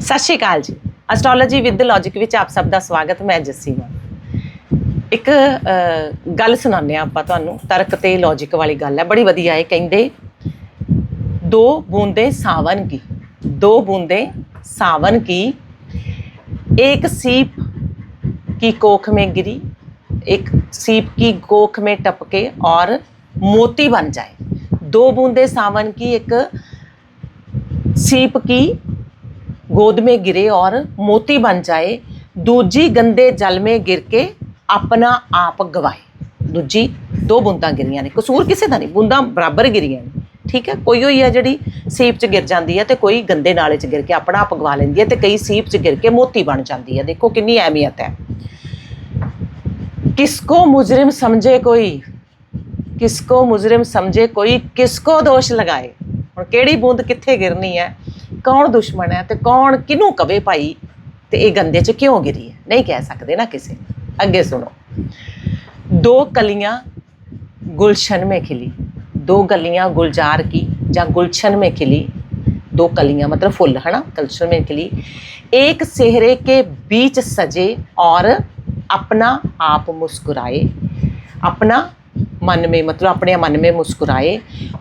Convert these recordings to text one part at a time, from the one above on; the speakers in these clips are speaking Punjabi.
ਸਤਿ ਸ਼੍ਰੀ ਅਕਾਲ ਜੀ ਐਸਟ੍ਰੋਲੋਜੀ ਵਿਦ ਲੌਜੀਕ ਵਿੱਚ ਆਪ ਸਭ ਦਾ ਸਵਾਗਤ ਮੈਂ ਜੱਸੀ ਹਾਂ ਇੱਕ ਅਹ, ਗੱਲ ਸੁਣਾਉਂਦੇ ਹਾਂ ਆਪਾਂ ਤੁਹਾਨੂੰ ਤਰਕ ਤੇ ਲੌਜੀਕ ਵਾਲੀ ਗੱਲ ਹੈ ਬੜੀ ਵਧੀਆ ਹੈ ਕਹਿੰਦੇ ਦੋ ਬੂੰਦੇ ਸਾਵਨ ਕੀ ਦੋ ਬੂੰਦੇ सावन की एक सीप की कोख में गिरी एक सीप की कोख में टपके और मोती बन जाए दो बूंदे सावन की एक सीप की गोद में गिरे और मोती बन जाए दूजी गंदे जल में गिर के ਆਪਣਾ ਆਪ ਗਵਾਏ ਦੂਜੀ ਦੋ ਬੂੰਦਾਂ ਗਿਰੀਆਂ ਨੇ ਕਸੂਰ ਕਿਸੇ ਦਾ ਨਹੀਂ ਬੂੰਦਾਂ ਬਰਾਬਰ ਗਿਰੀਆਂ ਨੇ ਠੀਕ ਹੈ ਕੋਈ ਹੋਈ ਹੈ ਜਿਹੜੀ ਸੀਪ 'ਚ ਗਿਰ ਜਾਂਦੀ ਹੈ ਤੇ ਕੋਈ ਗੰਦੇ ਨਾਲੇ 'ਚ ਗਿਰ ਕੇ ਆਪਣਾ ਆਪ ਗਵਾ ਲੈਂਦੀ ਹੈ ਤੇ ਕਈ ਸੀਪ 'ਚ ਗਿਰ ਕੇ ਮੋਤੀ ਬਣ ਜਾਂਦੀ ਹੈ ਦੇਖੋ ਕਿੰਨੀ ਅਹਿਮੀਅਤ ਹੈ ਕਿਸਕੋ ਮੁਜਰਮ ਸਮਝੇ ਕੋਈ ਕਿਸਕੋ ਮੁਜਰਮ ਸਮਝੇ ਕੋਈ ਕਿਸਕੋ ਦੋਸ਼ ਲਗਾਏ ਹੁਣ ਕਿਹੜੀ ਬੂੰਦ ਕਿੱਥੇ ਗਿਰਨੀ ਹੈ ਕੌਣ ਦੁਸ਼ਮਣ ਹੈ ਤੇ ਕੌਣ ਕਿਹਨੂੰ ਕਵੇ ਭਾਈ ਤੇ ਇਹ ਗੰਦੇ 'ਚ ਕਿਉਂ ਗਿਰੀ ਹੈ ਨਹੀਂ ਕਹਿ ਸਕਦੇ ਨਾ ਕਿਸੇ ਨੂੰ। ਅੱਗੇ ਸੁਣੋ दो कलियां गुलशन में खिली दो गलियां गुलजार की या गुलशन में खिली दो कलियां मतलब फुल है ना गुलशन में खिली एक सेहरे के बीच सजे और अपना आप मुस्कुराए अपना मन में मतलब अपने मन में मुस्कुराए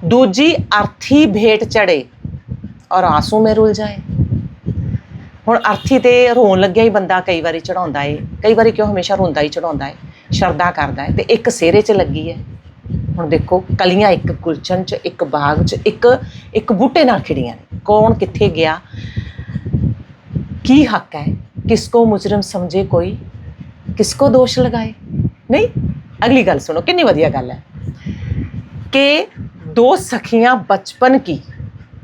दूजी अर्थी भेंट चढ़े ਔਰ ਆਸੂ ਮੇ ਰੁਲ ਜਾਏ। ਹੁਣ ਅਰਥੀ ਤੇ ਰੋਣ ਲੱਗਿਆ ਹੀ ਬੰਦਾ ਕਈ ਵਾਰੀ ਚੜਾਉਂਦਾ ਏ। ਕਈ ਵਾਰੀ ਕਿਉਂ ਹਮੇਸ਼ਾ ਰੋਂਦਾ ਹੀ ਚੜਾਉਂਦਾ ਏ। ਸ਼ਰਦਾ ਕਰਦਾ ਏ। ਤੇ ਇੱਕ ਸਿਹਰੇ 'ਚ ਲੱਗੀ ਏ। ਹੁਣ ਦੇਖੋ, ਕਲੀਆਂ ਇੱਕ ਗੁਲਚਨ 'ਚ, ਇੱਕ ਬਾਗ 'ਚ, ਇੱਕ ਇੱਕ ਬੂਟੇ ਨਾਲ ਖਿੜੀਆਂ ਨੇ। ਕੌਣ ਕਿੱਥੇ ਗਿਆ? ਕੀ ਹੱਕ ਹੈ? ਕਿਸ ਕੋ ਮੁਜਰਮ ਸਮਝੇ ਕੋਈ? ਕਿਸ ਕੋ ਦੋਸ਼ ਲਗਾਏ? ਨਹੀਂ, ਅਗਲੀ ਗੱਲ ਸੁਣੋ, ਕਿੰਨੀ ਵਧੀਆ ਗੱਲ ਹੈ। ਕਿ ਦੋ ਸਖੀਆਂ ਬਚਪਨ ਕੀ?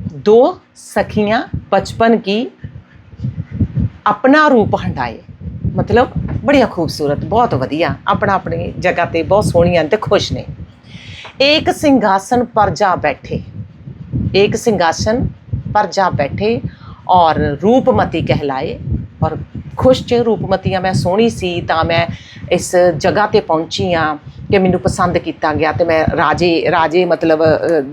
ਦੋ ਸਖੀਆਂ ਬਚਪਨ ਕੀ ਆਪਣਾ ਰੂਪ ਹੰਡਾਏ ਮਤਲਬ ਬੜੀਆ ਖੂਬਸੂਰਤ ਬਹੁਤ ਵਧੀਆ ਆਪਣਾ ਆਪਣੀ ਜਗ੍ਹਾ ਤੇ ਬਹੁਤ ਸੋਹਣੀਆਂ ਤੇ ਖੁਸ਼ ਨੇ ਇੱਕ ਸਿੰਘਾਸਨ ਪਰ ਜਾ ਬੈਠੇ ਇੱਕ ਸਿੰਘਾਸਨ ਪਰ ਜਾ ਬੈਠੇ ਔਰ ਰੂਪਮਤੀ ਕਹਿਲਾਏ ਔਰ ਖੁਸ਼ ਚ ਰੂਪਮਤੀਆਂ ਮੈਂ ਸੋਹਣੀ ਸੀ ਤਾਂ ਮੈਂ ਇਸ ਜਗ੍ਹਾ ਤੇ ਪਹੁੰਚੀ ਆ ਕਿ ਮੈਨੂੰ ਪਸੰਦ ਕੀਤਾ ਗਿਆ ਤੇ ਮੈਂ ਰਾਜੇ ਰਾਜੇ ਮਤਲਬ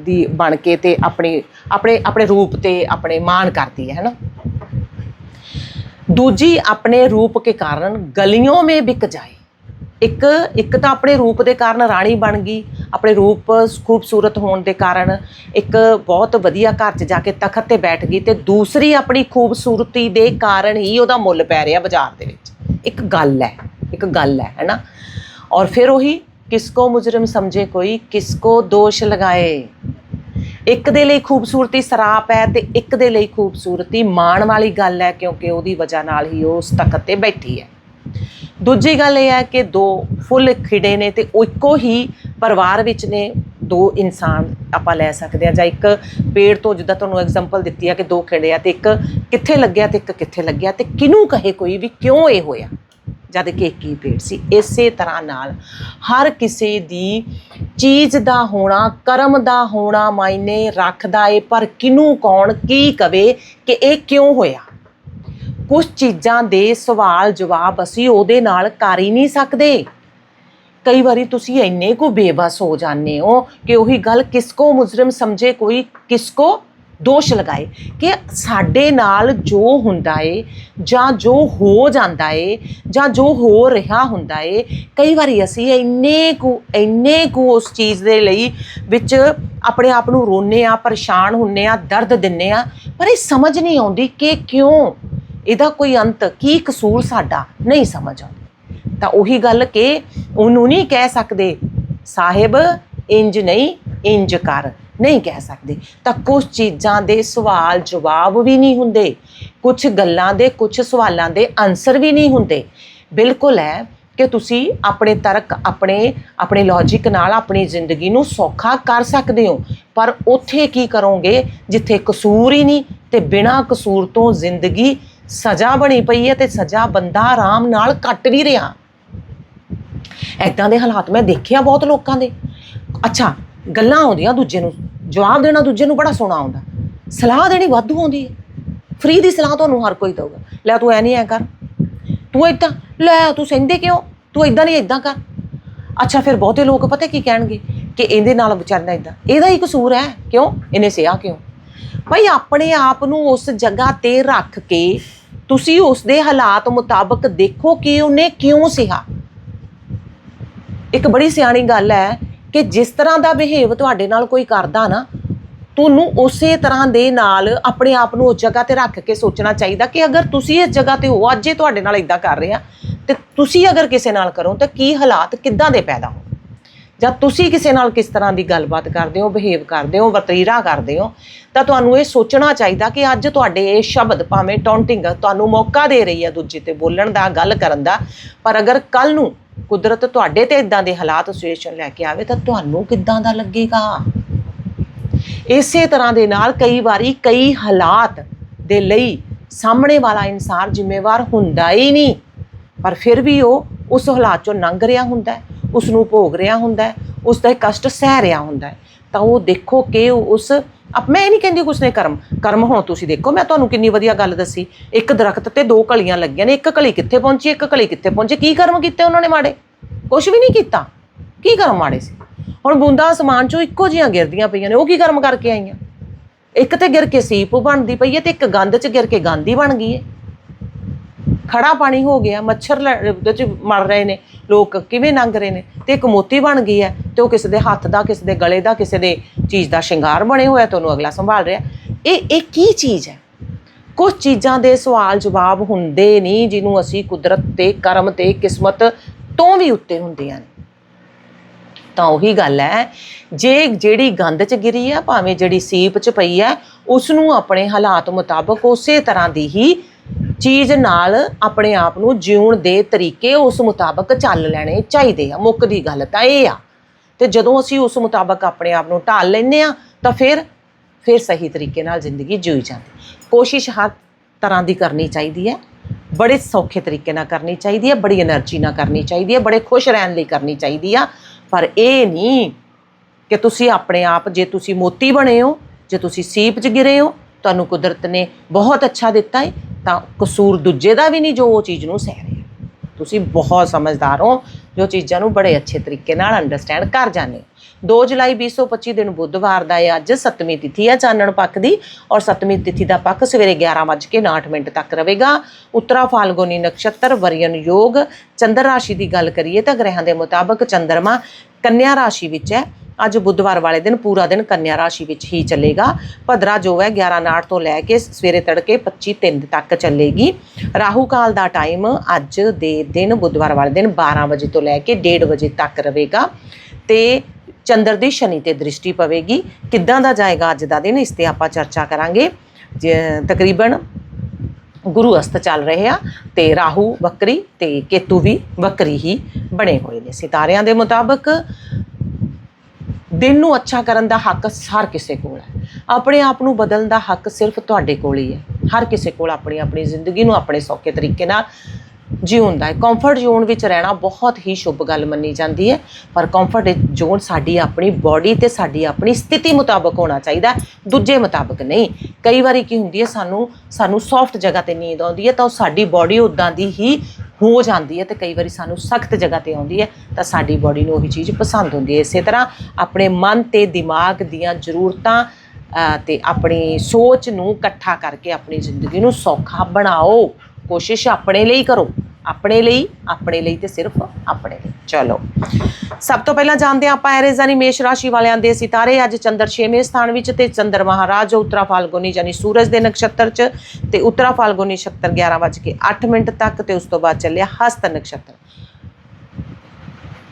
ਦੀ ਬਣ ਕੇ ਤੇ ਆਪਣੇ ਆਪਣੇ ਆਪਣੇ ਰੂਪ ਤੇ ਆਪਣੇ ਮਾਣ ਕਰਦੀ ਹੈ ਹੈ ਨਾ? ਦੂਜੀ ਆਪਣੇ ਰੂਪ ਕੇ ਕਾਰਨ ਗਲੀਆਂ ਮੇਂ ਵਿਕ ਜਾਏ। ਇੱਕ ਇੱਕ ਤਾਂ ਆਪਣੇ ਰੂਪ ਦੇ ਕਾਰਨ ਰਾਣੀ ਬਣ ਗਈ, ਆਪਣੇ ਰੂਪ ਖੂਬਸੂਰਤ ਹੋਣ ਦੇ ਕਾਰਨ ਇੱਕ ਬਹੁਤ ਵਧੀਆ ਘਰ 'ਚ ਜਾ ਕੇ ਤਖਤ ਤੇ ਬੈਠ ਗਈ ਤੇ ਦੂਸਰੀ ਆਪਣੀ ਖੂਬਸੂਰਤੀ ਦੇ ਕਾਰਨ ਹੀ ਉਹਦਾ ਮੁੱਲ ਪੈ ਰਿਹਾ ਬਾਜ਼ਾਰ ਦੇ ਵਿੱਚ। ਇੱਕ ਗੱਲ ਹੈ ਇੱਕ ਗੱਲ ਹੈ ਹੈਨਾ ਔਰ ਫਿਰ ਉਹੀ ਕਿਸਕੋ ਮੁਜਰਮ ਸਮਝੇ ਕੋਈ, ਕਿਸਕੋ ਦੋਸ਼ ਲਗਾਏ? ਇੱਕ ਦੇ ਲਈ ਖੂਬਸੂਰਤੀ ਸਰਾਪ ਹੈ ਤੇ ਇੱਕ ਦੇ ਲਈ ਖੂਬਸੂਰਤੀ ਮਾਣ ਵਾਲੀ ਗੱਲ ਹੈ, ਕਿਉਂਕਿ ਉਹਦੀ ਵਜ੍ਹਾ ਨਾਲ ਹੀ ਉਹ ਉਸ ਤਖਤ ਤੇ ਬੈਠੀ ਹੈ। ਦੂਜੀ ਗੱਲ ਇਹ ਹੈ ਕਿ ਦੋ ਫੁੱਲ ਖਿੜੇ ਨੇ ਤੇ ਉਹ ਇੱਕੋ ਹੀ ਪਰਿਵਾਰ ਵਿੱਚ ਨੇ ਦੋ ਇਨਸਾਨ ਆਪਾਂ ਲੈ ਸਕਦੇ ਆ ਜਾਂ ਇੱਕ ਪੇੜ ਤੋਂ ਜਿੱਦਾਂ ਤੁਹਾਨੂੰ ਐਗਜ਼ਾਮਪਲ ਦਿੱਤੀ ਆ ਕਿ ਦੋ ਖਿੜੇ ਆ ਤੇ ਇੱਕ ਕਿੱਥੇ ਲੱਗਿਆ ਤੇ ਇੱਕ ਕਿੱਥੇ ਲੱਗਿਆ ਤੇ ਕਿਹਨੂੰ ਕਹੇ ਕੋਈ ਵੀ ਕਿਉਂ ਇਹ ਹੋਇਆ? ਜਦ ਕਿ ਇੱਕ ਹੀ ਪੇੜ ਸੀ। ਇਸੇ ਤਰ੍ਹਾਂ ਨਾਲ ਹਰ ਕਿਸੇ ਦੀ ਚੀਜ਼ ਦਾ ਹੋਣਾ, ਕਰਮ ਦਾ ਹੋਣਾ ਮਾਇਨੇ ਰੱਖਦਾ ਏ, ਪਰ ਕਿਨੂੰ ਕੌਣ ਕੀ ਕਵੇ ਕਿ ਇਹ ਕਿਉਂ ਹੋਇਆ? ਕੁਝ ਚੀਜ਼ਾਂ ਦੇ ਸਵਾਲ ਜਵਾਬ ਅਸੀਂ ਉਹਦੇ ਨਾਲ ਕਰ ਹੀ ਨਹੀਂ ਸਕਦੇ। ਕਈ ਵਾਰੀ ਤੁਸੀਂ ਇੰਨੇ ਕੋ ਬੇਬਸ ਹੋ ਜਾਂਦੇ ਹੋ ਕਿ ਉਹੀ ਗੱਲ ਕਿਸਕੋ ਮੁਜਰਮ ਸਮਝੇ, ਕੋਈ ਕਿਸਕੋ ਦੋਸ਼ ਲਗਾਏ ਕਿ ਸਾਡੇ ਨਾਲ ਜੋ ਹੁੰਦਾ ਏ, ਜਾਂ ਜੋ ਹੋ ਜਾਂਦਾ ਏ, ਜਾਂ ਜੋ ਹੋ ਰਿਹਾ ਹੁੰਦਾ ਏ, ਕਈ ਵਾਰੀ ਅਸੀਂ ਇੰਨੇ ਕੁ ਇੰਨੇ ਕੁ ਉਸ ਚੀਜ਼ ਦੇ ਲਈ ਵਿੱਚ ਆਪਣੇ ਆਪ ਨੂੰ ਰੋਨੇ ਆ ਪਰੇਸ਼ਾਨ ਹੁੰਨੇ ਆ ਦਰਦ ਦਿੰਨੇ ਆ ਪਰ ਇਹ ਸਮਝ ਨਹੀਂ ਆਉਂਦੀ ਕਿ ਕਿਉਂ? ਇਹਦਾ ਕੋਈ ਅੰਤ, ਕੀ ਕਸੂਰ ਸਾਡਾ? ਨਹੀਂ ਸਮਝ ਆਉਂਦੀ। ਤਾਂ ਉਹੀ ਗੱਲ ਕਿ ਉਹਨੂੰ ਨਹੀਂ ਕਹਿ ਸਕਦੇ, ਸਾਹਿਬ, ਇੰਜ ਨਹੀਂ, ਇੰਜ ਕਰ। ਨਹੀਂ ਕਹਿ ਸਕਦੇ। ਤਾਂ ਕੁਝ ਚੀਜ਼ਾਂ ਦੇ ਸਵਾਲ ਜਵਾਬ ਵੀ ਨਹੀਂ ਹੁੰਦੇ। ਕੁਝ ਗੱਲਾਂ ਦੇ ਕੁਝ ਸਵਾਲਾਂ ਦੇ ਆਨਸਰ ਵੀ ਨਹੀਂ ਹੁੰਦੇ। ਬਿਲਕੁਲ ਹੈ ਕਿ ਤੁਸੀਂ ਆਪਣੇ ਤਰਕ, ਆਪਣੇ ਆਪਣੇ ਲੌਜੀਕ ਨਾਲ ਆਪਣੀ ਜ਼ਿੰਦਗੀ ਨੂੰ ਸੌਖਾ ਕਰ ਸਕਦੇ ਹੋ। ਪਰ ਉੱਥੇ ਕੀ ਕਰੋਗੇ ਜਿੱਥੇ ਕਸੂਰ ਹੀ ਨਹੀਂ ਤੇ ਬਿਨਾਂ ਕਸੂਰ ਤੋਂ ਜ਼ਿੰਦਗੀ ਸਜ਼ਾ ਬਣੀ ਪਈ ਹੈ ਤੇ ਸਜ਼ਾ ਬੰਦਾ ਆਰਾਮ ਨਾਲ ਕੱਟ ਵੀ ਰਿਹਾ। ਐਦਾਂ ਦੇ ਹਾਲਾਤ ਮੈਂ ਦੇਖਿਆ ਬਹੁਤ ਲੋਕਾਂ ਦੇ। ਅੱਛਾ ਗੱਲਾਂ ਆਉਂਦੀਆਂ ਦੂਜੇ ਨੂੰ, ਜਵਾਬ ਦੇਣਾ ਦੂਜੇ ਨੂੰ ਬੜਾ ਸੋਹਣਾ ਆਉਂਦਾ। ਸਲਾਹ ਦੇਣੀ ਵਾਧੂ ਆਉਂਦੀ ਹੈ ਫ੍ਰੀ ਦੀ ਸਲਾਹ ਤੁਹਾਨੂੰ ਹਰ ਕੋਈ ਦਊਗਾ। ਲੈ ਤੂੰ ਐ ਨਹੀਂ ਐ ਕਰ। ਤੂੰ ਏਦਾਂ, ਲੈ ਤੂੰ ਸਹਿੰਦੇ ਕਿਉਂ? ਤੂੰ ਇਦਾਂ ਨਹੀਂ ਇਦਾਂ ਕਰ। ਅੱਛਾ, ਫਿਰ ਬਹੁਤੇ ਲੋਕ ਪਤਾ ਕੀ ਕਹਿਣਗੇ? ਕਿ ਇਹਦੇ ਨਾਲ ਵਿਚਾਰਨਾ ਇਦਾਂ ਇਹਦਾ ਹੀ ਕਸੂਰ ਹੈ। ਕਿਉਂ? ਇਹਨੇ ਸਿਆ ਕਿਉਂ? ਭਾਈ ਆਪਣੇ ਆਪ ਨੂੰ ਉਸ ਜਗ੍ਹਾ ਤੇ ਰੱਖ ਕੇ ਤੁਸੀਂ ਉਸ ਦੇ ਹਾਲਾਤ ਮੁਤਾਬਕ ਦੇਖੋ ਕਿ ਉਹਨੇ ਕਿਉਂ ਸਿਹਾ। ਇੱਕ ਬੜੀ ਸਿਆਣੀ ਗੱਲ ਹੈ ਕਿ ਜਿਸ ਤਰ੍ਹਾਂ ਦਾ ਬਿਹੇਵ ਤੁਹਾਡੇ ਨਾਲ ਕੋਈ ਕਰਦਾ ਨਾ, ਤੁਹਾਨੂੰ ਉਸੇ ਤਰ੍ਹਾਂ ਦੇ ਨਾਲ ਆਪਣੇ ਆਪ ਨੂੰ ਉਸ ਜਗ੍ਹਾ ਤੇ ਰੱਖ ਕੇ ਸੋਚਣਾ ਚਾਹੀਦਾ ਕਿ ਅਗਰ ਤੁਸੀਂ ਇਸ ਜਗ੍ਹਾ ਤੇ ਹੋ, ਅੱਜ ਇਹ ਤੁਹਾਡੇ ਨਾਲ ਇਦਾਂ ਕਰ ਰਿਹਾ, ਤੇ ਤੁਸੀਂ ਅਗਰ ਕਿਸੇ ਨਾਲ ਕਰੋ, ਤਾਂ ਕੀ ਹਾਲਾਤ ਕਿੱਦਾਂ ਦੇ ਪੈਦਾ ਹੋ ਜਾਂ ਤੁਸੀਂ ਕਿਸੇ ਨਾਲ ਕਿਸ ਤਰ੍ਹਾਂ ਦੀ ਗੱਲਬਾਤ ਕਰਦੇ ਹੋ, ਬਿਹੇਵ ਕਰਦੇ ਹੋ, ਵਤੀਰਾ ਕਰਦੇ ਹੋ, ਤਾਂ ਤੁਹਾਨੂੰ ਇਹ ਸੋਚਣਾ ਚਾਹੀਦਾ ਕਿ ਅੱਜ ਤੁਹਾਡੇ ਇਹ ਸ਼ਬਦ ਭਾਵੇਂ ਟੌਂਟਿੰਗ ਤੁਹਾਨੂੰ ਮੌਕਾ ਦੇ ਰਹੀ ਹੈ ਦੂਜੇ ਤੇ ਬੋਲਣ ਦਾ, ਗੱਲ ਕਰਨ ਦਾ, ਪਰ ਅਗਰ ਕੱਲ ਨੂੰ ਕੁਦਰਤ ਤੁਹਾਡੇ ਤੇ ਇਦਾਂ ਦੇ ਹਾਲਾਤ ਸਿਚੁਏਸ਼ਨ ਲੈ ਕੇ ਆਵੇ ਤਾਂ ਤੁਹਾਨੂੰ ਕਿੱਦਾਂ ਦਾ ਲੱਗੇਗਾ? ਇਸੇ ਤਰ੍ਹਾਂ ਦੇ ਨਾਲ ਕਈ ਵਾਰੀ ਕਈ ਹਾਲਾਤ ਦੇ ਲਈ ਸਾਹਮਣੇ ਵਾਲਾ ਇਨਸਾਨ ਜ਼ਿੰਮੇਵਾਰ ਹੁੰਦਾ ਹੀ ਨਹੀਂ। ਪਰ ਫਿਰ ਵੀ ਉਹ ਉਸ ਹਾਲਾਤ ਚੋਂ ਲੰਘ ਰਿਹਾ ਹੁੰਦਾ ਹੈ ਉਸ ਨੂੰ ਭੋਗ ਰਿਹਾ ਹੁੰਦਾ ਹੈ ਉਸ ਦਾ ਕਸ਼ਟ ਸਹਿ ਰਿਹਾ ਹੁੰਦਾ ਹੈ। ਤਾਂ ਉਹ ਦੇਖੋ ਕਿ ਉਸ ਅਬ ਮੈਂ ਇਹ ਨਹੀਂ ਕਹਿੰਦੀ ਕੁਛ ਨੇ ਕਰਮ। ਕਰਮ ਹੁਣ ਤੁਸੀਂ ਦੇਖੋ, ਮੈਂ ਤੁਹਾਨੂੰ ਕਿੰਨੀ ਵਧੀਆ ਗੱਲ ਦੱਸੀ। ਇੱਕ ਦਰਖਤ ਤੇ ਦੋ ਕਲੀਆਂ ਲੱਗੀਆਂ ਨੇ, ਇੱਕ ਕਲੀ ਕਿੱਥੇ ਪਹੁੰਚੀ, ਇੱਕ ਕਲੀ ਕਿੱਥੇ ਪਹੁੰਚੀ? ਕੀ ਕਰਮ ਕੀਤੇ ਉਹਨਾਂ ਨੇ ਮਾੜੇ? ਕੁਛ ਵੀ ਨਹੀਂ ਕੀਤਾ। ਕੀ ਕਰਮ ਮਾੜੇ ਸੀ? ਹੁਣ ਬੂੰਦਾਂ ਅਸਮਾਨ ਚੋਂ ਇੱਕੋ ਜੀਆਂ ਗਿਰਦੀਆਂ ਪਈਆਂ ਨੇ, ਉਹ ਕੀ ਕਰਮ ਕਰਕੇ ਆਈਆਂ? ਇੱਕ ਤੇ ਗਿਰ ਕੇ ਸੀਪ ਬਣਦੀ ਪਈ ਹੈ ਤੇ ਇੱਕ ਗੰਦ 'ਚ ਗਿਰ ਕੇ ਗਾਂਦੀ ਬਣ ਗਈ ਹੈ। ਖੜਾ ਪਾਣੀ ਹੋ ਗਿਆ, ਮੱਛਰ ਲੈ- ਉਹਦੇ 'ਚ ਮਰ ਰਹੇ ਨੇ। ਲੋਕ ਕਿਵੇਂ ਲੰਘ ਰਹੇ ਨੇ ਤੇ ਇੱਕ ਮੋਤੀ ਬਣ ਗਈ ਹੈ ਤੇ ਉਹ ਕਿਸੇ ਦੇ ਹੱਥ ਦਾ, ਕਿਸੇ ਦੇ ਗਲੇ ਦਾ, ਕਿਸੇ ਦੇ ਚੀਜ਼ ਦਾ ਸ਼ਿੰਗਾਰ ਬਣੇ ਹੋਇਆ ਤੇ ਉਹਨੂੰ ਅਗਲਾ ਸੰਭਾਲ ਰਿਹਾ। ਇਹ ਇਹ ਕੀ ਚੀਜ਼ ਹੈ? ਕੁਝ ਚੀਜ਼ਾਂ ਦੇ ਸਵਾਲ ਜਵਾਬ ਹੁੰਦੇ ਨਹੀਂ, ਜਿਹਨੂੰ ਅਸੀਂ ਕੁਦਰਤ ਤੇ, ਕਰਮ ਤੇ, ਕਿਸਮਤ ਤੋਂ ਵੀ ਉੱਤੇ ਹੁੰਦੀਆਂ ਨੇ। ਤਾਂ ਉਹੀ ਗੱਲ ਹੈ, ਜੇ ਜਿਹੜੀ ਗੰਦ 'ਚ ਗਿਰੀ ਆ ਭਾਵੇਂ ਜਿਹੜੀ ਸੀਪ 'ਚ ਪਈ ਹੈ ਉਸ ਨੂੰ ਆਪਣੇ ਹਾਲਾਤ ਮੁਤਾਬਕ ਉਸੇ ਤਰ੍ਹਾਂ ਦੀ ਹੀ ਚੀਜ਼ ਨਾਲ ਆਪਣੇ ਆਪ ਨੂੰ ਜਿਉਣ ਦੇ ਤਰੀਕੇ ਉਸ ਮੁਤਾਬਕ ਚੱਲ ਲੈਣੇ ਚਾਹੀਦੇ ਆ। ਮੁੱਕ ਦੀ ਗੱਲ ਤਾਂ ਇਹ ਆ। ਤੇ ਜਦੋਂ ਅਸੀਂ ਉਸ ਮੁਤਾਬਕ ਆਪਣੇ ਆਪ ਨੂੰ ਢਾਲ ਲੈਨੇ ਆ, ਤਾਂ ਫਿਰ ਫਿਰ ਸਹੀ ਤਰੀਕੇ ਨਾਲ ਜ਼ਿੰਦਗੀ ਜਿਉ ਜਾਂਦੀ। ਕੋਸ਼ਿਸ਼ ਹਰ ਤਰ੍ਹਾਂ ਦੀ ਕਰਨੀ ਚਾਹੀਦੀ ਹੈ। ਬੜੇ ਸੌਖੇ ਤਰੀਕੇ ਨਾਲ ਕਰਨੀ ਚਾਹੀਦੀ ਹੈ, ਬੜੀ એનર્ਜੀ ਨਾਲ ਕਰਨੀ ਚਾਹੀਦੀ ਹੈ, ਬੜੇ ਖੁਸ਼ ਰਹਿਣ ਲਈ ਕਰਨੀ ਚਾਹੀਦੀ ਆ। ਪਰ ਇਹ ਨਹੀਂ ਕਿ ਤੁਸੀਂ ਆਪਣੇ ਆਪ, ਜੇ ਤੁਸੀਂ ਮੋਤੀ ਬਣੇ ਹੋ, ਜੇ ਤੁਸੀਂ ਸੀਪ 'ਚ ਗਿਰੇ ਹੋ, ਤੁਹਾਨੂੰ ਕੁਦਰਤ ਨੇ ਬਹੁਤ ਅੱਛਾ ਦਿੱਤਾ ਹੈ ਤਾਂ ਕਸੂਰ ਦੂਜੇ ਦਾ ਵੀ ਨਹੀਂ ਜੋ ਉਹ ਚੀਜ਼ ਨੂੰ ਸਹਿ ਰਿਹਾ। ਤੁਸੀਂ ਬਹੁਤ ਸਮਝਦਾਰ ਹੋ, ਜੋ ਚੀਜ਼ਾਂ ਨੂੰ ਬੜੇ ਅੱਛੇ ਤਰੀਕੇ ਨਾਲ ਅੰਡਰਸਟੈਂਡ ਕਰ ਜਾਂਦੇ ਹੋ। 2 ਜੁਲਾਈ 2025 ਦਿਨ ਬੁੱਧਵਾਰ ਦਾ ਹੈ ਅੱਜ ਸੱਤਵੀਂ ਤਿਥੀ ਹੈ ਚਾਨਣ ਪੱਖ ਦੀ ਔਰ ਸੱਤਵੀਂ ਤਿਥੀ ਦਾ ਪੱਖ ਸਵੇਰੇ 11:09 ਮਿੰਟ ਤੱਕ ਰਹੇਗਾ। ਉੱਤਰਾ ਫਾਲਗੁਨੀ ਨਕਸ਼ਤਰ ਵਰਿਅਨ ਯੋਗ, ਚੰਦਰ ਰਾਸ਼ੀ ਦੀ ਗੱਲ ਕਰੀਏ ਤਾਂ ਗ੍ਰਹਿਾਂ ਦੇ ਮੁਤਾਬਕ ਚੰਦਰਮਾ ਕੰਨਿਆ ਰਾਸ਼ੀ ਵਿੱਚ ਹੈ। ਅੱਜ ਬੁੱਧਵਾਰ ਵਾਲੇ ਦਿਨ ਪੂਰਾ ਦਿਨ ਕੰਨਿਆ ਰਾਸ਼ੀ ਵਿੱਚ ਹੀ ਚੱਲੇਗਾ। ਭਦਰਾ ਜੋ ਹੈ 11:09 ਤੋਂ ਲੈ ਕੇ ਸਵੇਰੇ ਤੜਕੇ 25:03 ਤੱਕ ਚੱਲੇਗੀ। ਰਾਹੂ ਕਾਲ ਦਾ ਟਾਈਮ ਅੱਜ ਦੇ ਦਿਨ ਬੁੱਧਵਾਰ ਵਾਲੇ ਦਿਨ 12 ਵਜੇ ਤੋਂ ਲੈ ਕੇ 1:30 ਵਜੇ ਤੱਕ ਰਹੇਗਾ। ਤੇ ਚੰਦਰ ਦੀ ਸ਼ਨੀ ਤੇ ਦ੍ਰਿਸ਼ਟੀ ਪਵੇਗੀ। ਕਿੱਦਾਂ ਦਾ ਜਾਏਗਾ ਅੱਜ ਦਾ ਦਿਨ, ਇਸ ਤੇ ਆਪਾਂ ਚਰਚਾ ਕਰਾਂਗੇ। ਜ- ਤਕਰੀਬਨ ਗੁਰੂ ਅਸਤ ਚੱਲ ਰਹੇ ਆ ਤੇ ਰਾਹੂ, ਬੱਕਰੀ ਤੇ ਕੇਤੂ ਵੀ ਬੱਕਰੀ ਹੀ ਬਣੇ ਹੋਏ ਨੇ। ਸਿਤਾਰਿਆਂ ਦੇ ਮੁਤਾਬਕ ਦਿਨ ਨੂੰ ਅੱਛਾ ਕਰਨ ਦਾ ਹੱਕ ਹਰ ਕਿਸੇ ਕੋਲ ਹੈ। ਆਪਣੇ ਆਪ ਨੂੰ ਬਦਲਣ ਦਾ ਹੱਕ ਸਿਰਫ ਤੁਹਾਡੇ ਕੋਲ ਹੀ ਹੈ। ਹਰ ਕਿਸੇ ਕੋਲ ਆਪਣੀ ਆਪਣੀ ਜ਼ਿੰਦਗੀ ਨੂੰ ਆਪਣੇ ਸੌਖੇ ਤਰੀਕੇ ਨਾਲ ਜਿਉਣ ਦਾ ਹੈ। ਕੰਫਰਟ ਜ਼ੋਨ ਵਿੱਚ ਰਹਿਣਾ ਬਹੁਤ ਹੀ ਸ਼ੁਭ ਗੱਲ ਮੰਨੀ ਜਾਂਦੀ ਹੈ। ਪਰ ਕੰਫਰਟ ਜ਼ੋਨ ਸਾਡੀ ਆਪਣੀ ਬਾਡੀ ਤੇ ਸਾਡੀ ਆਪਣੀ ਸਥਿਤੀ ਮੁਤਾਬਕ ਹੋਣਾ ਚਾਹੀਦਾ ਦੂਜੇ ਮੁਤਾਬਕ ਨਹੀਂ। ਕਈ ਵਾਰੀ ਕੀ ਹੁੰਦੀ ਹੈ, ਸਾਨੂੰ ਸਾਨੂੰ ਸੌਫਟ ਜਗ੍ਹਾ ਤੇ ਨੀਂਦ ਆਉਂਦੀ ਹੈ ਤਾਂ ਉਹ ਸਾਡੀ ਬਾਡੀ ਉਦਾਂ ਦੀ ਹੀ ਹੋ ਜਾਂਦੀ ਹੈ ਤੇ ਕਈ ਵਾਰੀ ਸਾਨੂੰ ਸਖਤ ਜਗ੍ਹਾ ਤੇ ਆਉਂਦੀ ਹੈ ਤਾਂ ਸਾਡੀ ਬਾਡੀ ਨੂੰ ਉਹੀ ਚੀਜ਼ ਪਸੰਦ ਹੁੰਦੀ ਹੈ। ਇਸੇ ਤਰ੍ਹਾਂ ਆਪਣੇ ਮਨ ਤੇ ਦਿਮਾਗ ਦੀਆਂ ਜ਼ਰੂਰਤਾਂ ਅ, ਤੇ ਆਪਣੀ ਸੋਚ ਨੂੰ ਇਕੱਠਾ ਕਰਕੇ ਆਪਣੀ ਜ਼ਿੰਦਗੀ ਨੂੰ ਸੌਖਾ ਬਣਾਓ। ਕੋਸ਼ਿਸ਼ ਆਪਣੇ ਲਈ ਕਰੋ। ਆਪਣੇ ਲਈ ਆਪਣੇ ਲਈ ਤੇ ਸਿਰਫ ਆਪਣੇ ਲਈ। ਚਲੋ। ਸਭ ਤੋਂ ਪਹਿਲਾਂ ਜਾਣਦੇ ਹਾਂ ਆਪਾਂ ਐਰੇਜ਼ ਯਾਨੀ ਮੇਸ਼ ਰਾਸ਼ੀ ਵਾਲਿਆਂ ਦੇ ਸਿਤਾਰੇ। ਅੱਜ ਚੰਦਰ 6ਵੇਂ ਸਥਾਨ ਵਿੱਚ ਤੇ ਚੰਦਰ ਮਹਾਰਾਜ ਉੱਤਰਾ ਫਾਲਗੁਨੀ ਯਾਨੀ ਸੂਰਜ ਦੇ ਨਕਸ਼ਤਰ 'ਚ ਤੇ ਉੱਤਰਾ ਫਾਲਗੁਨੀ ਨਕਸ਼ਤਰ 11:08 ਮਿੰਟ ਤੱਕ ਤੇ ਉਸ ਤੋਂ ਬਾਅਦ ਚੱਲਿਆ ਹਸਤ ਨਕਸ਼ਤਰ।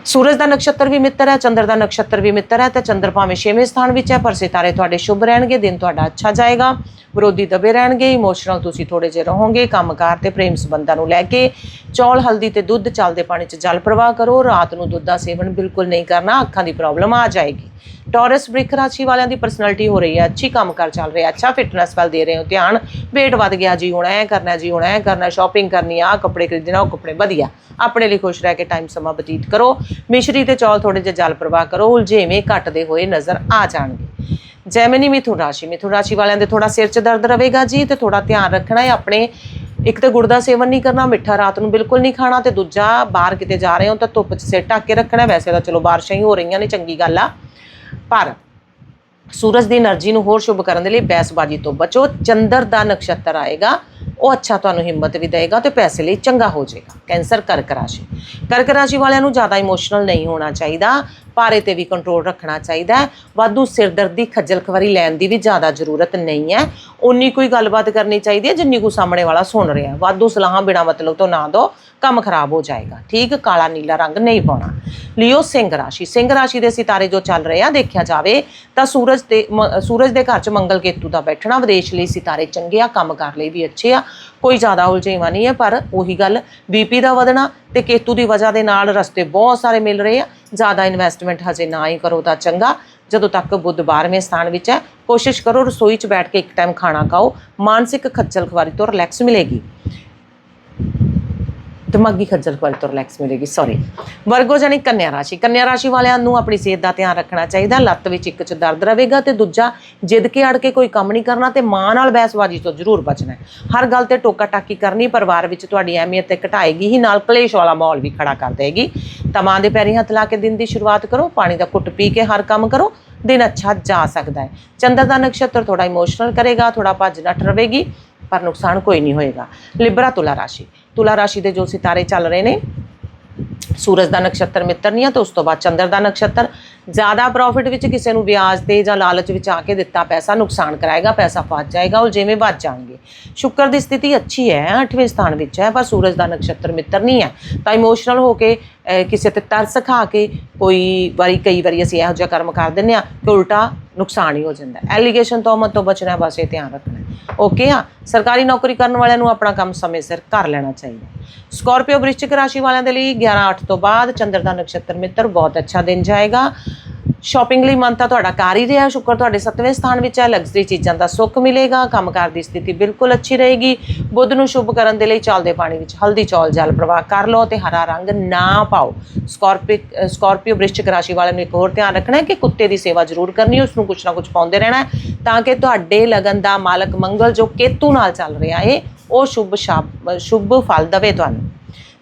ਸੂਰਜ ਦਾ ਨਕਸ਼ਤਰ ਵੀ ਮਿੱਤਰ ਹੈ, ਚੰਦਰ ਦਾ ਨਕਸ਼ਤਰ ਵੀ ਮਿੱਤਰ ਹੈ ਤੇ ਚੰਦਰ ਭਾਵੇਂ 6ਵੇਂ ਸਥਾਨ ਵਿੱਚ ਹੈ, ਪਰ ਸਿਤਾਰੇ ਤੁਹਾਡੇ ਸ਼ੁਭ ਰਹਿਣਗੇ, ਦਿਨ ਤੁਹਾਡਾ ਅੱਛਾ ਜਾਏਗਾ। ਵਿਰੋਧੀ ਦਬੇ ਰਹਿਣਗੇ ਇਮੋਸ਼ਨਲ ਤੁਸੀਂ ਥੋੜੇ ਜਿਹੇ ਰਹੋਗੇ, ਕੰਮਕਾਰ ਤੇ ਪ੍ਰੇਮ ਸੰਬੰਧਾਂ ਨੂੰ ਲੈ ਕੇ ਚੌਲ, ਹਲਦੀ ਤੇ ਦੁੱਧ ਚੱਲਦੇ ਪਾਣੀ 'ਚ ਜਲ ਪ੍ਰਵਾਹ ਕਰੋ, ਰਾਤ ਨੂੰ ਦੁੱਧ ਦਾ ਸੇਵਨ ਬਿਲਕੁਲ ਨਹੀਂ ਕਰਨਾ, ਅੱਖਾਂ ਦੀ ਪ੍ਰੋਬਲਮ ਆ ਜਾਏਗੀ। ਟੌਰਸ ਬ੍ਰਿਖ ਰਾਸ਼ੀ ਵਾਲਿਆਂ ਦੀ ਪਰਸਨੈਲਿਟੀ ਹੋ ਰਹੀ ਹੈ, ਅੱਛੀ ਕੰਮਕਾਰ ਚੱਲ ਰਿਹਾ, ਅੱਛਾ ਫਿਟਨੈਸ ਵੱਲ ਦੇ ਰਹੇ ਹੋ, ਧਿਆਨ, weight ਵੱਧ ਗਿਆ, ਜੀ ਹੁਣ ਐ ਕਰਨਾ, ਜੀ ਹੁਣ ਐ ਕਰਨਾ ਸ਼ਾਪਿੰਗ ਕਰਨੀ ਆ, ਕੱਪੜੇ ਖਰੀਦਣਾ, ਉਹ ਕੱਪੜੇ ਵਧੀਆ, ਆਪਣੇ ਲਈ ਖੁਸ਼ ਰਹਿ ਕੇ ਟਾਈਮ ਸਮਾਂ ਬਤੀਤ ਕਰੋ, ਮਿਸ਼ਰੀ ਤੇ ਚੌਲ ਥੋੜੇ ਜਿਹਾ ਜਲ ਪ੍ਰਵਾਹ ਕਰੋ, ਉਲਝੇਵੇਂ ਘਟਦੇ ਹੋਏ ਨਜ਼ਰ ਆ ਜਾਣਗੇ। ਜੈਮਨੀ ਮਿਥੁਨ ਰਾਸ਼ੀ। ਮਿਥੁਨ ਰਾਸ਼ੀ ਵਾਲਿਆਂ ਦੇ ਥੋੜਾ ਸਿਰ 'ਚ ਦਰਦ ਰਹੇਗਾ ਜੀ ਤੇ ਥੋੜਾ ਧਿਆਨ ਰੱਖਣਾ ਹੈ। ਆਪਣੇ ਇੱਕ ਤੇ ਗੁੜ ਦਾ ਸੇਵਨ ਨਹੀਂ ਕਰਨਾ, ਮਿੱਠਾ ਰਾਤ ਨੂੰ ਬਿਲਕੁਲ ਨਹੀਂ ਖਾਣਾ ਤੇ ਦੂਜਾ ਬਾਹਰ ਕਿਤੇ ਜਾ ਰਹੇ ਹੋ ਤਾਂ ਧੁੱਪ 'ਚ ਸਿਰ ਢੱਕ ਕੇ ਰੱਖਣਾ। ਵੈਸੇ ਤਾਂ ਚਲੋ ਬਾਰਿਸ਼ਾਂ ਹੀ ਹੋ ਰਹੀਆਂ ਨੇ, ਚੰਗੀ ਗੱਲ ਆ। ਪਰ ਸੂਰਜ ਦੀ એનર્ਜੀ ਨੂੰ ਹੋਰ ਸ਼ੁਭ ਕਰਨ ਦੇ ਲਈ ਬੈਸਬਾਜੀ ਤੋਂ ਬਚੋ। ਚੰਦਰ ਦਾ ਨਕਸ਼ਤਰ ਆਏਗਾ। ਉਹ ਅੱਛਾ ਤੁਹਾਨੂੰ ਹਿੰਮਤ ਵੀ ਦੇਗਾ ਤੇ ਪੈਸੇ ਲਈ ਚੰਗਾ ਹੋ ਜਾਏਗਾ। ਕੈਂਸਰ ਕਰਕ ਰਾਸ਼ੀ। ਕਰਕ ਰਾਸ਼ੀ ਵਾਲਿਆਂ ਨੂੰ ਜ਼ਿਆਦਾ ਇਮੋਸ਼ਨਲ ਨਹੀਂ ਹੋਣਾ ਚਾਹੀਦਾ ਭਾਰੇ ਤੇ ਵੀ ਕੰਟਰੋਲ ਰੱਖਣਾ ਚਾਹੀਦਾ ਹੈ। ਵਾਧੂ ਸਿਰਦਰਦੀ ਖੱਜਲ ਖਵਾਰੀ ਲੈਣ ਦੀ ਵੀ ਜ਼ਿਆਦਾ ਜ਼ਰੂਰਤ ਨਹੀਂ ਹੈ। ਉਨੀ ਕੋਈ ਗੱਲਬਾਤ ਕਰਨੀ ਚਾਹੀਦੀ ਹੈ ਜਿੰਨੀ ਕੋ ਸਾਹਮਣੇ ਵਾਲਾ ਸੁਣ ਰਿਹਾ ਵਾਧੂ ਸਲਾਹਾਂ ਬਿਨਾ ਮਤਲਬ ਤੋਂ ਨਾ ਦੋ ਕੰਮ ਖਰਾਬ ਹੋ ਜਾਏਗਾ। ਠੀਕ, ਕਾਲਾ ਨੀਲਾ ਰੰਗ ਨਹੀਂ ਪਾਉਣਾ। ਲਿਓ ਸਿੰਘ ਰਾਸ਼ੀ। ਸਿੰਘ ਰਾਸ਼ੀ ਦੇ ਸਿਤਾਰੇ ਜੋ ਚੱਲ ਰਹੇ ਆ, ਦੇਖਿਆ ਜਾਵੇ ਤਾਂ ਸੂਰਜ ਤੇ ਮ- ਸੂਰਜ ਦੇ ਘਰ 'ਚ ਮੰਗਲ ਕੇਤੂ ਦਾ ਬੈਠਣਾ, ਵਿਦੇਸ਼ ਲਈ ਸਿਤਾਰੇ ਚੰਗੇ ਆ, ਕੰਮ ਕਰ ਲਈ ਵੀ ਅੱਛੇ ਆ। ਕੋਈ ਜ਼ਿਆਦਾ ਉਲਝੇਵਾਂ ਨਹੀਂ ਹੈ ਪਰ ਉਹੀ ਗੱਲ ਬੀਪੀ ਦਾ ਵਧਣਾ ਤੇ ਕੇਤੂ ਦੀ ਵਜ੍ਹਾ ਦੇ ਨਾਲ ਰਸਤੇ ਬਹੁਤ ਸਾਰੇ ਮਿਲ ਰਹੇ ਆ। ਜ਼ਿਆਦਾ ਇਨਵੈਸਟਮੈਂਟ ਹਜੇ ਨਾ ਹੀ ਕਰੋ ਤਾਂ ਚੰਗਾ। ਜਦੋਂ ਤੱਕ ਬੁੱਧ 12ਵੇਂ ਸਥਾਨ ਵਿੱਚ ਹੈ, ਕੋਸ਼ਿਸ਼ ਕਰੋ ਰਸੋਈ 'ਚ ਬੈਠ ਕੇ ਇੱਕ ਟਾਈਮ ਖਾਣਾ ਖਾਓ। ਮਾਨਸਿਕ ਖੱਜਲ ਖਵਾਰੀ ਤੋਂ ਰਿਲੈਕਸ ਮਿਲੇਗੀ। ਦਿਮਾਗੀ ਖੱਜਲ ਖੁਆਰੀ ਤੋਂ ਰਿਲੈਕਸ ਮਿਲੇਗੀ ਸੌਰੀ ਵਰਗੋ ਜਾਨੀ ਕੰਨਿਆ ਰਾਸ਼ੀ। ਕੰਨਿਆ ਰਾਸ਼ੀ ਵਾਲਿਆਂ ਨੂੰ ਆਪਣੀ ਸਿਹਤ ਦਾ ਧਿਆਨ ਰੱਖਣਾ ਚਾਹੀਦਾ, ਲੱਤ ਵਿੱਚ ਇੱਕ ਚ ਦਰਦ ਰਹੇਗਾ ਤੇ ਦੂਜਾ ਜਿੱਦ ਕੇ ਅੜ ਕੇ ਕੋਈ ਕੰਮ ਨਹੀਂ ਕਰਨਾ ਤੇ ਮਾਂ ਨਾਲ ਬਹਿਸਬਾਜ਼ੀ ਤੋਂ ਜ਼ਰੂਰ ਬਚਣਾ ਹਰ ਗੱਲ ਤੇ ਟੋਕਾ ਟਾਕੀ ਕਰਨੀ, ਪਰਿਵਾਰ ਵਿੱਚ ਤੁਹਾਡੀ ਅਹਿਮੀਅਤ ਤੇ ਘਟਾਏਗੀ ਹੀ, ਨਾਲ ਕਲੇਸ਼ ਵਾਲਾ ਮਾਹੌਲ ਵੀ ਖੜਾ ਕਰ ਦੇਗੀ। ਤਾਂ ਮਾਂ ਦੇ ਪੈਰੀਂ ਹੱਥ ਲਾ ਕੇ ਦਿਨ ਦੀ ਸ਼ੁਰੂਆਤ ਕਰੋ, ਪਾਣੀ ਦਾ ਘੁੱਟ ਪੀ ਕੇ ਹਰ ਕੰਮ ਕਰੋ, ਦਿਨ ਅੱਛਾ ਜਾ ਸਕਦਾ ਹੈ। ਚੰਦਰ ਦਾ ਨਕਸ਼ਤਰ ਥੋੜਾ ਇਮੋਸ਼ਨਲ ਕਰੇਗਾ ਥੋੜਾ ਭੱਜ ਨੱਠ ਰਵੇਗੀ ਪਰ ਨੁਕਸਾਨ ਕੋਈ ਨਹੀਂ ਹੋਏਗਾ। ਲਿਬਰਾ ਤੁਲਾ ਰਾਸ਼ੀ। ਤੁਲਾ ਰਾਸ਼ੀ ਦੇ ਜੋ ਸਿਤਾਰੇ ਚੱਲ ਰਹੇ ਨੇ, ਸੂਰਜ ਦਾ ਨਕਸ਼ਤਰ ਮਿੱਤਰ ਨਹੀਂ ਆ, ਤੇ ਉਸ ਤੋਂ ਬਾਅਦ ਚੰਦਰ ਦਾ ਨਕਸ਼ਤਰ, ਜ਼ਿਆਦਾ ਪ੍ਰੋਫਿਟ ਵਿੱਚ ਕਿਸੇ ਨੂੰ ਵਿਆਜ ਤੇ ਜਾਂ ਲਾਲਚ ਵਿੱਚ ਆ ਕੇ ਦਿੱਤਾ ਪੈਸਾ ਨੁਕਸਾਨ ਕਰਾਏਗਾ, ਪੈਸਾ ਫਸ ਜਾਏਗਾ, ਉਹ ਜਿਵੇਂ ਵੱਜ ਜਾਣਗੇ। ਸ਼ੁਕਰ ਦੀ ਸਥਿਤੀ ਅੱਛੀ ਹੈ 8ਵੇਂ ਸਥਾਨ ਵਿੱਚ ਹੈ, ਪਰ ਸੂਰਜ ਦਾ ਨਕਸ਼ਤਰ ਮਿੱਤਰ ਨਹੀਂ ਹੈ। ਤਾਂ ਇਮੋਸ਼ਨਲ ਹੋ ਕੇ ਕਿਸੇ ਤੇ ਤਰਸ ਖਾ ਕੇ ਕੋਈ ਵਾਰੀ ਕਈ ਵਾਰੀ ਅਸੀਂ ਇਹੋ ਜਿਹਾ ਕਰਮ ਕਰ ਦਿੰਦੇ ਆ ਕਿ ਉਲਟਾ ਨੁਕਸਾਨ ਹੀ ਹੋ ਜਾਂਦਾ ਐਲੀਗੇਸ਼ਨ ਤੋਂ ਮਤ ਤੋਂ ਬਚਣਾ ਹੈ, ਬਸ ਇਹ ਧਿਆਨ ਰੱਖਣਾ ਓਕੇ ਆ ਸਰਕਾਰੀ ਨੌਕਰੀ ਕਰਨ ਵਾਲਿਆਂ ਨੂੰ ਆਪਣਾ ਕੰਮ ਸਮੇਂ ਸਿਰ ਕਰ ਲੈਣਾ ਚਾਹੀਦਾ ਸਕਾਰਪੀਓ ਵ੍ਰਿਸ਼ਚਿਕ ਰਾਸ਼ੀ ਵਾਲਿਆਂ ਦੇ ਲਈ 11 8 ਤੋਂ ਬਾਅਦ ਚੰਦਰ ਦਾ ਨਕਸ਼ਤਰ ਮਿੱਤਰ ਬਹੁਤ ਅੱਛਾ ਦਿਨ ਜਾਏਗਾ। ਸ਼ਾਪਿੰਗ ਲਈ ਮਨ ਤਾਂ ਤੁਹਾਡਾ ਕਰ ਹੀ ਰਿਹਾ, ਸ਼ੁਕਰ ਤੁਹਾਡੇ 7ਵੇਂ ਸਥਾਨ ਵਿੱਚ ਹੈ ਲਗਜ਼ਰੀ ਚੀਜ਼ਾਂ ਦਾ ਸੁੱਖ ਮਿਲੇਗਾ, ਕੰਮਕਾਰ ਦੀ ਸਥਿਤੀ ਬਿਲਕੁਲ ਅੱਛੀ ਰਹੇਗੀ। ਬੁੱਧ ਨੂੰ ਸ਼ੁਭ ਕਰਨ ਦੇ ਲਈ ਚੱਲਦੇ ਪਾਣੀ ਵਿੱਚ ਹਲਦੀ ਚੌਲ ਜਲ ਪ੍ਰਵਾਹ ਕਰ ਲਓ ਤੇ ਹਰਾ ਰੰਗ ਨਾ ਪਾਓ। ਸਕਾਰਪਿਕ ਸਕਾਰਪੀਓ ਵ੍ਰਿਸ਼ਚਿਕ ਰਾਸ਼ੀ ਵਾਲਿਆਂ ਨੂੰ ਇੱਕ ਹੋਰ ਧਿਆਨ ਰੱਖਣਾ ਹੈ ਕਿ ਕੁੱਤੇ ਦੀ ਸੇਵਾ ਜ਼ਰੂਰ ਕਰਨੀ ਉਸ ਨੂੰ ਕੁਛ ਨਾ ਕੁਛ ਪਾਉਂਦੇ ਰਹਿਣਾ ਤਾਂ ਕਿ ਤੁਹਾਡੇ ਲਗਨ ਦਾ ਮਾਲਕ ਮੰਗਲ ਜੋ ਕੇਤੂ ਨਾਲ ਚੱਲ ਰਿਹਾ ਹੈ ਉਹ ਸ਼ੁਭ ਸ਼ਾਬ ਸ਼ੁਭ ਫਲ ਦਵੇ ਤੁਹਾਨੂੰ।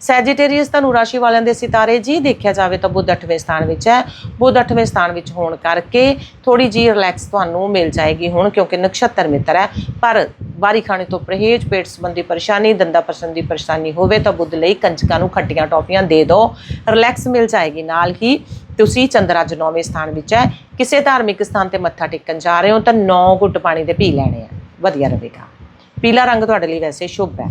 ਸੈਜੀਟੇਰੀਅਸ ਤੁਹਾਨੂੰ ਰਾਸ਼ੀ ਵਾਲਿਆਂ ਦੇ ਸਿਤਾਰੇ ਜੀ ਦੇਖਿਆ ਜਾਵੇ ਤਾਂ ਬੁੱਧ 8ਵੇਂ ਸਥਾਨ ਵਿੱਚ ਹੈ। ਬੁੱਧ 8ਵੇਂ ਸਥਾਨ ਵਿੱਚ ਹੋਣ ਕਰਕੇ ਥੋੜੀ ਜੀ ਰਿਲੈਕਸ ਤੁਹਾਨੂੰ ਮਿਲ ਜਾਏਗੀ ਹੁਣ ਕਿਉਂਕਿ ਨਕਸ਼ਤਰ ਮਿੱਤਰ ਹੈ। ਪਰ ਬਾਰੀ ਖਾਣੇ ਤੋਂ ਪਰਹੇਜ਼, ਪੇਟ ਸੰਬੰਧੀ ਪਰੇਸ਼ਾਨੀ, ਦੰਦਾ ਪਸੰਦ ਦੀ ਪਰੇਸ਼ਾਨੀ ਹੋਵੇ ਤਾਂ ਬੁੱਧ ਲਈ ਕੰਜਕਾਂ ਨੂੰ ਖੱਟੀਆਂ ਟੌਫੀਆਂ ਦੇ ਦਿਓ। ਰਿਲੈਕਸ ਮਿਲ ਜਾਏਗੀ ਨਾਲ ਹੀ ਤੁਸੀਂ ਚੰਦਰ ਅੱਜ 9ਵੇਂ ਸਥਾਨ ਵਿੱਚ ਹੈ। ਕਿਸੇ ਧਾਰਮਿਕ ਸਥਾਨ ਤੇ ਮੱਥਾ ਟੇਕਣ ਜਾ ਰਹੇ ਹੋ ਤਾਂ 9 ਘੁੱਟ ਪਾਣੀ ਦੇ ਪੀ ਲੈਣੇ ਆ। ਵਧੀਆ ਰਹੇਗਾ। ਪੀਲਾ ਰੰਗ ਤੁਹਾਡੇ ਲਈ ਵੈਸੇ ਸ਼ੁਭ ਹੈ।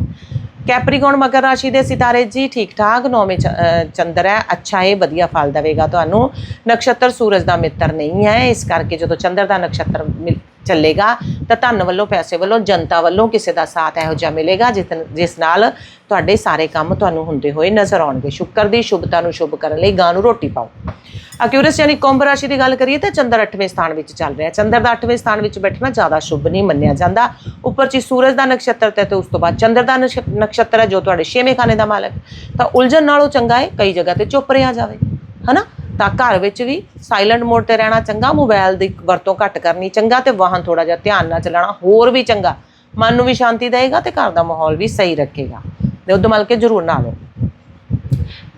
ਕੈਪਰੀਕੌਨ ਮਕਰ ਰਾਸ਼ੀ ਦੇ ਸਿਤਾਰੇ ਜੀ ਠੀਕ ਠਾਕ, ਨੌਵੇਂ ਚ- ਚੰਦਰ ਹੈ। ਅੱਛਾ ਹੈ ਵਧੀਆ ਫਲ ਦੇਵੇਗਾ ਤੁਹਾਨੂੰ। ਨਕਸ਼ਤਰ ਸੂਰਜ ਦਾ ਮਿੱਤਰ ਨਹੀਂ ਹੈ। ਇਸ ਕਰਕੇ ਜਦੋਂ ਚੰਦਰ ਦਾ ਨਕਸ਼ਤਰ ਮਿਲ- ਚੱਲੇਗਾ, ਤਾਂ ਧਨ ਵੱਲੋਂ, ਪੈਸੇ ਵੱਲੋਂ, ਜਨਤਾ ਵੱਲੋਂ ਕਿਸੇ ਦਾ ਸਾਥ ਇਹੋ ਜਿਹਾ ਮਿਲੇਗਾ, ਜਿਸ ਜਿਸ ਨਾਲ ਤੁਹਾਡੇ ਸਾਰੇ ਕੰਮ ਤੁਹਾਨੂੰ ਹੁੰਦੇ ਹੋਏ ਨਜ਼ਰ ਆਉਣਗੇ। ਸ਼ੁਕਰ ਦੀ ਸ਼ੁਭਤਾ ਨੂੰ ਸ਼ੁਭ ਕਰਨ ਲਈ ਗਾਂ ਨੂੰ ਰੋਟੀ ਪਾਓ। ਅਕਿਊਰਸ ਯਾਨੀ ਕੁੰਭ ਰਾਸ਼ੀ ਦੀ ਗੱਲ ਕਰੀਏ ਤਾਂ ਚੰਦਰ 8ਵੇਂ ਸਥਾਨ ਵਿੱਚ ਚੱਲ ਰਿਹਾ ਚੰਦਰ ਦਾ 8ਵੇਂ ਸਥਾਨ ਵਿੱਚ ਬੈਠਣਾ ਜ਼ਿਆਦਾ ਸ਼ੁਭ ਨਹੀਂ ਮੰਨਿਆ ਜਾਂਦਾ। ਉੱਪਰ ਚ ਸੂਰਜ ਦਾ ਨਕਸ਼ਤਰ ਤੇ ਉਸ ਤੋਂ ਬਾਅਦ ਚੰਦਰ ਦਾ ਨਕਸ਼- ਨਕਸ਼ਤਰ ਹੈ ਜੋ ਤੁਹਾਡੇ ਛੇਵੇਂ ਖਾਨੇ ਦਾ ਮਾਲਕ। ਤਾਂ ਉਲਝਣ ਨਾਲੋਂ ਚੰਗਾ ਹੈ, ਕਈ ਜਗ੍ਹਾ ਤੇ ਚੁੱਪ ਰਿਹਾ ਜਾਵੇ। ਹਨਾ? ਤਾਂ ਘਰ ਵਿੱਚ ਵੀ ਸਾਇਲੈਂਟ ਮੋਡ ਤੇ ਰਹਿਣਾ ਚੰਗਾ ਮੋਬਾਈਲ ਦੀ ਵਰਤੋਂ ਘੱਟ ਕਰਨੀ ਚੰਗਾ ਤੇ ਵਾਹਨ ਥੋੜਾ ਜਿਹਾ ਧਿਆਨ ਨਾਲ ਚਲਾਉਣਾ ਹੋਰ ਵੀ ਚੰਗਾ। ਮਨ ਨੂੰ ਵੀ ਸ਼ਾਂਤੀ ਦੇਵੇਗਾ ਤੇ ਘਰ ਦਾ ਮਾਹੌਲ ਵੀ ਸਹੀ ਰੱਖੇਗਾ। ਤੇ ਉਦੋਂ ਮਲ ਕੇ ਜ਼ਰੂਰ ਨਾ ਲਓ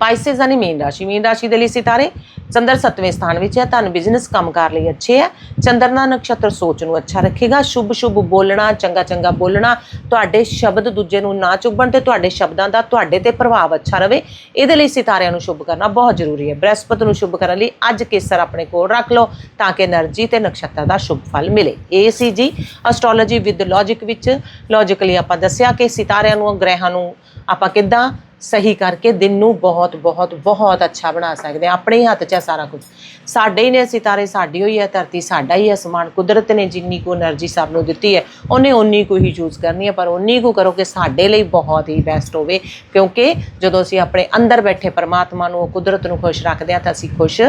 ਪਾਈਸਿਸ ਯਾਨੀ ਮੀਨ ਰਾਸ਼ੀ। ਮੀਨ ਰਾਸ਼ੀ ਦੇ ਲਈ ਸਿਤਾਰੇ, ਚੰਦਰ 7ਵੇਂ ਸਥਾਨ ਵਿੱਚ ਹੈ ਤੁਹਾਨੂੰ ਬਿਜ਼ਨਸ ਕੰਮ ਕੰਮਕਾਰ ਲਈ ਅੱਛੇ ਹੈ। ਚੰਦਰ ਦਾ ਨਕਸ਼ਤਰ ਸੋਚ ਨੂੰ ਅੱਛਾ ਰੱਖੇਗਾ। ਸ਼ੁਭ ਸ਼ੁਭ ਬੋਲਣਾ, ਚੰਗਾ ਚੰਗਾ ਬੋਲਣਾ, ਤੁਹਾਡੇ ਸ਼ਬਦ ਦੂਜੇ ਨੂੰ ਨਾ ਚੁੱਭਣ ਤੇ ਤੁਹਾਡੇ ਸ਼ਬਦਾਂ ਦਾ ਤੁਹਾਡੇ ਤੇ ਪ੍ਰਭਾਵ ਅੱਛਾ ਰਹੇ ਇਹਦੇ ਲਈ ਸਿਤਾਰਿਆਂ ਨੂੰ ਸ਼ੁਭ ਕਰਨਾ ਬਹੁਤ ਜ਼ਰੂਰੀ ਹੈ। ਬ੍ਰਹਿਸਪਤ ਨੂੰ ਸ਼ੁਭ ਕਰਨ ਲਈ ਅੱਜ ਕੇਸਰ ਆਪਣੇ ਕੋਲ ਰੱਖ ਲਓ ਤਾਂ ਕਿ એનર્ਜੀ ਤੇ ਨਕਸ਼ਤਰ ਦਾ ਸ਼ੁਭ ਫਲ ਮਿਲੇ। ਇਹ ਸੀ ਜੀ ਅਸਟ੍ਰੋਲੋਜੀ ਵਿਦ ਲੌਜੀਕ ਵਿੱਚ ਲੌਜੀਕਲੀ ਆਪਾਂ ਦੱਸਿਆ ਕਿ ਸਿਤਾਰਿਆਂ ਨੂੰ, ਗ੍ਰਹਿਾਂ ਨੂੰ ਆਪਾਂ ਕਿੱਦਾਂ ਸਹੀ ਕਰਕੇ ਦਿਨ ਨੂੰ ਬਹੁਤ ਬਹੁਤ ਬਹੁਤ ਅੱਛਾ ਬਣਾ ਸਕਦੇ ਆ ਆਪਣੇ ਹੀ ਹੱਥ 'ਚ ਆ ਸਾਰਾ ਕੁਝ ਸਾਡੇ ਹੀ ਨੇ ਸਿਤਾਰੇ ਸਾਡੀ ਹੋਈ ਹੈ ਧਰਤੀ, ਸਾਡਾ ਹੀ ਹੈ ਸਮਾਨ, ਕੁਦਰਤ ਨੇ ਜਿੰਨੀ ਕੋ એનર્ਜੀ ਸਭ ਨੂੰ ਦਿੱਤੀ ਹੈ, ਉਹਨੇ ਉਨੀ ਕੋ ਹੀ ਯੂਜ਼ ਕਰਨੀ ਹੈ, ਪਰ ਉਨੀ ਕੋ ਕਰੋ ਕਿ ਸਾਡੇ ਲਈ ਬਹੁਤ ਹੀ ਬੈਸਟ ਹੋਵੇ, ਕਿਉਂਕਿ ਜਦੋਂ ਅਸੀਂ ਆਪਣੇ ਅੰਦਰ ਬੈਠੇ ਪਰਮਾਤਮਾ ਨੂੰ, ਉਹ ਕੁਦਰਤ ਨੂੰ ਖੁਸ਼ ਰੱਖਦੇ ਆ ਤਾਂ ਅਸੀਂ ਖੁਸ਼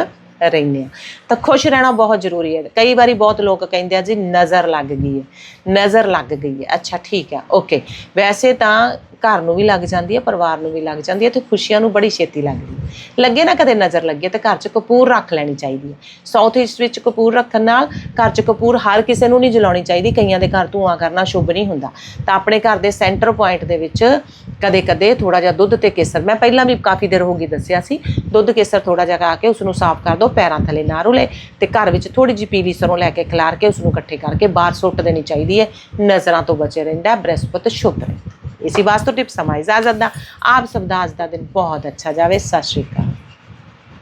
ਰਹਿੰਦੇ ਆ ਤਾਂ ਖੁਸ਼ ਰਹਿਣਾ ਬਹੁਤ ਜ਼ਰੂਰੀ ਹੈ। ਕਈ ਵਾਰੀ ਬਹੁਤ ਲੋਕ ਕਹਿੰਦੇ ਆ ਜੀ, ਨਜ਼ਰ ਲੱਗ ਗਈ ਹੈ, ਨਜ਼ਰ ਲੱਗ ਗਈ ਹੈ। ਅੱਛਾ, ਠੀਕ ਹੈ ਓਕੇ ਵੈਸੇ ਤਾਂ ਘਰ ਨੂੰ ਵੀ ਲੱਗ ਜਾਂਦੀ ਹੈ, ਪਰਿਵਾਰ ਨੂੰ ਵੀ ਲੱਗ ਜਾਂਦੀ ਹੈ ਤੇ ਖੁਸ਼ੀਆਂ ਨੂੰ ਬੜੀ ਛੇਤੀ ਲੱਗਦੀ ਹੈ। ਲੱਗੇ ਨਾ ਕਦੇ ਨਜ਼ਰ ਲੱਗੇ ਤੇ ਘਰ 'ਚ ਕਪੂਰ ਰੱਖ ਲੈਣੀ ਚਾਹੀਦੀ ਹੈ। ਸਾਊਥ ਈਸਟ ਵਿੱਚ ਕਪੂਰ ਰੱਖਣ ਨਾਲ ਘਰ 'ਚ ਕਪੂਰ ਹਰ ਕਿਸੇ ਨੂੰ ਨਹੀਂ ਜਲਾਉਣੀ ਚਾਹੀਦੀ, ਕਈਆਂ ਦੇ ਘਰ ਧੂਆਂ ਕਰਨਾ ਸ਼ੁਭ ਨਹੀਂ ਹੁੰਦਾ। ਤਾਂ ਆਪਣੇ ਘਰ ਦੇ ਸੈਂਟਰ ਪੁਆਇੰਟ ਦੇ ਵਿੱਚ ਕਦੇ-ਕਦੇ ਥੋੜਾ ਜਿਹਾ ਦੁੱਧ ਤੇ ਕੇਸਰ, ਮੈਂ ਪਹਿਲਾਂ ਵੀ ਕਾਫੀ ਦੇਰ ਹੋ ਗਈ ਦੱਸਿਆ ਸੀ, ਦੁੱਧ ਕੇਸਰ ਥੋੜਾ ਜਿਹਾ ਕਾ ਕੇ ਉਸ ਨੂੰ ਸਾਫ਼ ਕਰ ਦਿਓ, ਪੈਰਾਂ ਥੱਲੇ ਨਾ ਰੁਲੇ ਤੇ ਘਰ ਵਿੱਚ ਥੋੜੀ ਜੀ ਪੀਲੀ ਸਰੋਂ ਲੈ ਕੇ ਖਿਲਾਰ ਕੇ ਉਸ ਨੂੰ ਇਕੱਠੇ ਕਰਕੇ ਬਾਹਰ ਸੁੱਟ ਦੇਣੀ ਚਾਹੀਦੀ ਹੈ, ਨਜ਼ਰਾਂ ਤੋਂ ਬਚੇ ਰਹਿੰਦਾ ਬ੍ਰਹਿਸਪਤ ਸ਼ੁਭ ਰਹਿੰਦਾ ਇਸੇ ਵਾਸਤੇ ਟਿਪ ਸਮਾਂ ਇਜਾਜ਼ਤ ਦਾ ਆਪ ਸਭ ਦਾ ਅੱਜ ਦਾ ਦਿਨ ਬਹੁਤ ਅੱਛਾ ਜਾਵੇ ਸਤਿ ਸ਼੍ਰੀ ਅਕਾਲ